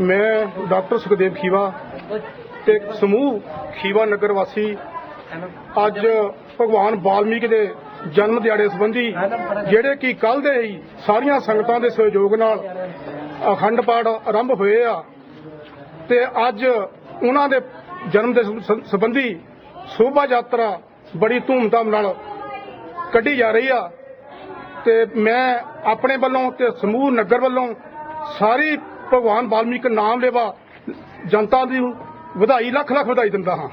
ਮੈਂ ਡਾਕਟਰ ਸੁਖਦੇਵ ਖੀਵਾ ਤੇ ਸਮੂਹ ਖੀਵਾ ਨਗਰ ਵਾਸੀ ਅੱਜ ਭਗਵਾਨ ਵਾਲਮੀਕ ਦੇ ਜਨਮ ਦਿਹਾੜੇ ਸੰਬੰਧੀ ਜਿਹੜੇ ਕਿ ਕੱਲ ਦੇ ਹੀ ਸਾਰੀਆਂ ਸੰਗਤਾਂ ਦੇ ਸਹਿਯੋਗ ਨਾਲ ਅਖੰਡ ਪਾਠ ਆਰੰਭ ਹੋਏ ਆ ਤੇ ਅੱਜ ਉਹਨਾਂ ਦੇ ਜਨਮ ਦੇ ਸੰਬੰਧੀ ਸ਼ੋਭਾ ਯਾਤਰਾ ਬੜੀ ਧੂਮਧਾਮ ਨਾਲ ਕੱਢੀ ਜਾ ਰਹੀ ਆ ਤੇ ਮੈਂ ਆਪਣੇ ਵੱਲੋਂ ਤੇ ਸਮੂਹ ਨਗਰ ਵੱਲੋਂ ਸਾਰੀ ਭਗਵਾਨ ਵਾਲਮੀਕ ਨਾਮ ਲੈਵਾ ਜਨਤਾ ਦੀ ਵਧਾਈ ਲੱਖ ਲੱਖ ਵਧਾਈ ਦਿੰਦਾ ਹਾਂ।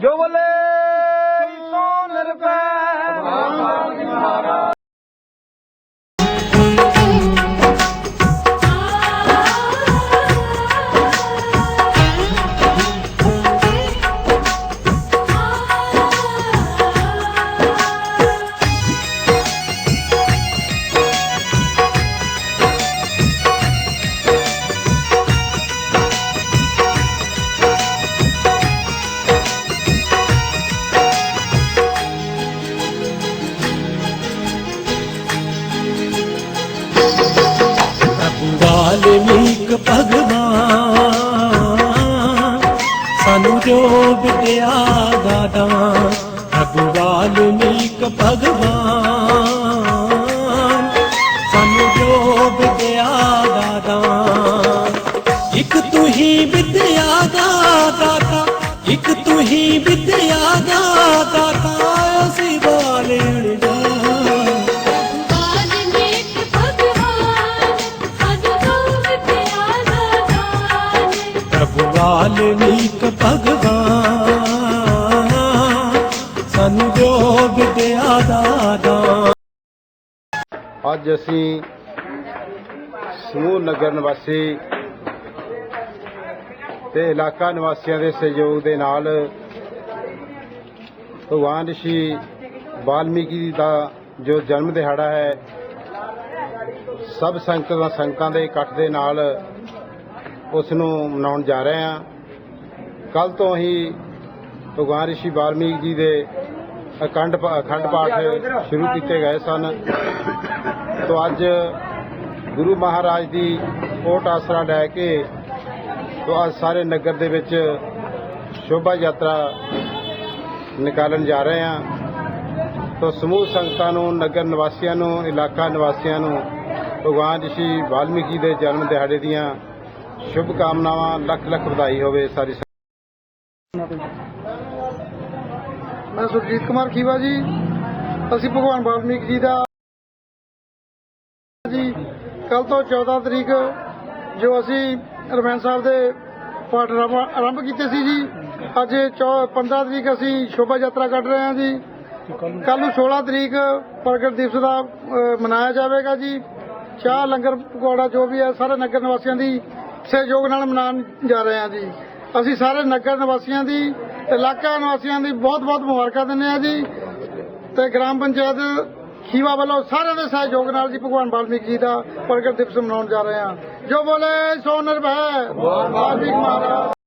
ਜੋ ਬੋਲੇ ਸੋ ਨਿਰਭੈ ਭਗਵਾਨ। ਸਾਨੂੰ ਜੋ ਵਿਦਿਆ ਦਾ ਦਾਨ ਪ੍ਰਭੂ ਵਾਲਮੀਕ ਭਗਵਾਨ। ਸਾਨੂੰ ਜੋ ਵਿਦਿਆ ਦਾ ਦਾਨ, ਇੱਕ ਤੂੰ ਹੀ ਵਿਦਿਆ ਦਾ ਦਾਤਾ, ਇੱਕ ਤੂੰ ਹੀ ਵਿਦਿਆ ਦਾ ਦਾਤਾ। ਵਾਲਮੀਕ ਭਗਵਾਨ, ਸਾਨੂੰ ਜੋ ਵਿਦਿਆ ਦਾ ਦਾਨ। ਅੱਜ ਅਸੀਂ ਸਮੂਹ ਨਗਰ ਨਿਵਾਸੀ ਤੇ ਇਲਾਕਾ ਨਿਵਾਸੀਆਂ ਦੇ ਸਹਿਯੋਗ ਦੇ ਨਾਲ ਭਗਵਾਨ ਰਿਸ਼ੀ ਵਾਲਮੀਕੀ ਦਾ ਜੋ ਜਨਮ ਦਿਹਾੜਾ ਹੈ, ਸਭ ਸੰਗਤਾਂ ਸੰਗਤਾਂ ਦੇ ਇਕੱਠ ਦੇ ਨਾਲ ਉਸ ਨੂੰ ਮਨਾਉਣ ਜਾ ਰਹੇ ਹਾਂ। ਕੱਲ ਤੋਂ ਹੀ ਭਗਵਾਨ ਰਿਸ਼ੀ ਵਾਲਮੀਕ ਜੀ ਦੇ ਅਖੰਡ ਪਾ- ਅਖੰਡ ਪਾਠ ਸ਼ੁਰੂ ਕੀਤੇ ਗਏ ਸਨ। ਤੋ ਅੱਜ ਗੁਰੂ ਮਹਾਰਾਜ ਦੀ ਓਟ ਆਸਰਾ ਲੈ ਕੇ ਤੋ ਅੱਜ ਸਾਰੇ ਨਗਰ ਦੇ ਵਿੱਚ ਸ਼ੋਭਾ ਯਾਤਰਾ ਨਿਕਾਲਣ ਜਾ ਰਹੇ ਹਾਂ। ਤੋ ਸਮੂਹ ਸੰਗਤਾਂ ਨੂੰ, ਨਗਰ ਨਿਵਾਸੀਆਂ ਨੂੰ, ਇਲਾਕਾ ਨਿਵਾਸੀਆਂ ਨੂੰ, ਭਗਵਾਨ ਰਿਸ਼ੀ ਵਾਲਮੀਕੀ ਦੇ ਜਨਮ ਦਿਹਾੜੇ ਦੀਆਂ ਸ਼ੁਭ ਕਾਮਨਾਵਾਂ ਲੱਖ ਲੱਖ ਵਧਾਈ ਹੋਵੇ ਸਾਰੀ ਮੈਂ ਸੁਰਜੀਤ ਕੁਮਾਰ ਖੀਵਾ ਜੀ। ਅਸੀਂ ਭਗਵਾਨ ਵਾਲਮੀਕ ਜੀ ਦਾ ਜੀ ਕੱਲ ਤੋਂ 14 ਤਰੀਕ ਜੋ ਅਸੀਂ ਰਮੈਨ ਸਾਹਿਬ ਦੇ ਪਾਠ ਆਰੰਭ ਕੀਤੇ ਸੀ ਜੀ। ਅੱਜ 15 ਤਰੀਕ ਅਸੀਂ ਸ਼ੋਭਾ ਯਾਤਰਾ ਕੱਢ ਰਹੇ ਹਾਂ ਜੀ। ਕੱਲ ਨੂੰ 16 ਤਰੀਕ ਪ੍ਰਗਟ ਦਿਵਸ ਦਾ ਮਨਾਇਆ ਜਾਵੇਗਾ ਜੀ। ਚਾਹ, ਲੰਗਰ, ਪਕੌੜਾ ਜੋ ਵੀ ਹੈ, ਸਾਰੇ ਨਗਰ ਨਿਵਾਸੀਆਂ ਦੀ ਸਹਿਯੋਗ ਨਾਲ ਮਨਾਉਣ ਜਾ ਰਹੇ ਹਾਂ ਜੀ। ਅਸੀਂ ਸਾਰੇ ਨਗਰ ਨਿਵਾਸੀਆਂ ਦੀ ਇਲਾਕਾ ਨਿਵਾਸੀਆਂ ਦੀ ਬਹੁਤ ਬਹੁਤ ਮੁਬਾਰਕਾਂ ਦਿੰਦੇ ਹਾਂ ਜੀ। ਤੇ ਗ੍ਰਾਮ ਪੰਚਾਇਤ ਖੀਵਾ ਵੱਲੋਂ ਸਾਰਿਆਂ ਦੇ ਸਹਿਯੋਗ ਨਾਲ ਜੀ ਭਗਵਾਨ ਵਾਲਮੀਕ ਜੀ ਦਾ ਪ੍ਰਗਟ ਦਿਵਸ ਮਨਾਉਣ ਜਾ ਰਹੇ ਹਾਂ। ਜੋ ਬੋਲੇ ਸੋ ਨਿਰਭੈ। ਵਾਲਮੀਕ ਮਹਾਰਾਜ